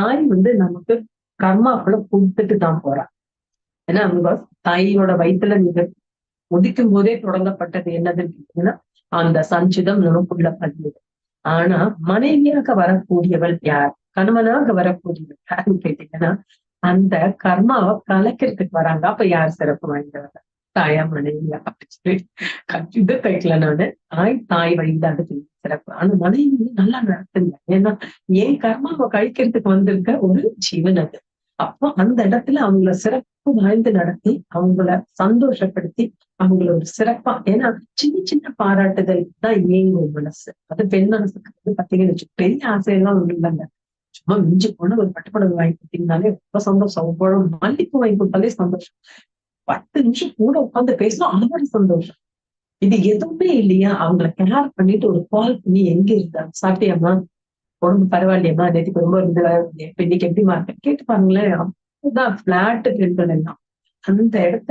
தாய் வந்து நமக்கு கர்மாக்களை கொடுத்துட்டு தான் போறா. ஏன்னா தாயோட வயிற்றுல நீங்க உதிக்கும் போதே தொடங்கப்பட்டது என்னதுன்னு கேட்டீங்கன்னா அந்த சஞ்சிதம் நமக்குள்ள பதிவு ஆனா மனைவியாக வரக்கூடியவள் யார்? கணவனாக வரக்கூடியவள் யாருன்னு கேட்டீங்கன்னா அந்த கர்மாவை கலைக்கிறதுக்கு வராங்க. அப்ப யார் சிறப்பு வாய்ந்தவங்க? தாயா மனைவியா அப்படின்னு சொல்லி இது கைக்கல நானு. தாய் தாய் வழிதான் சிறப்பு ஆனா மனைவி நல்லா நடத்துங்க. ஏன்னா என் கர்மாவை கழிக்கிறதுக்கு வந்திருக்க ஒரு ஜீவன் அது. அப்போ அந்த இடத்துல அவங்கள சிறப்பு வாய்ந்து நடத்தி அவங்கள சந்தோஷப்படுத்தி அவங்கள ஒரு சிறப்பா ஏன்னா சின்ன சின்ன பாராட்டுதல் தான் இயங்கும் மனசு. அது பெண் மனசுக்கு வந்து பாத்தீங்கன்னு பெரிய ஆசையெல்லாம் ஒண்ணு இல்லைங்க. சும்மா மிஞ்சி போன ஒரு பட்டுப்படவை வாங்கி கொடுத்தீங்கனாலே ரொம்ப சந்தோஷம். ஒவ்வொரு மல்லிப்பூ வாங்கி கொடுத்தாலே சந்தோஷம். பத்து நிமிஷம் கூட உட்காந்து பேசணும் அதோட சந்தோஷம். இது எதுவுமே இல்லையா? அவங்கள கேர் பண்ணிட்டு ஒரு கால் பண்ணி எங்க இருந்தா சாப்பிட்டியாமா உடம்பு பரவாயில்லையம்மா? நேற்றுக்கு ரொம்ப இருந்ததா. இன்னைக்கு எப்படிமா மாட்டேன் கேட்டு பாருங்களேன். அப்பதான் பிளாட் பெண்கள் எல்லாம். அந்த இடத்த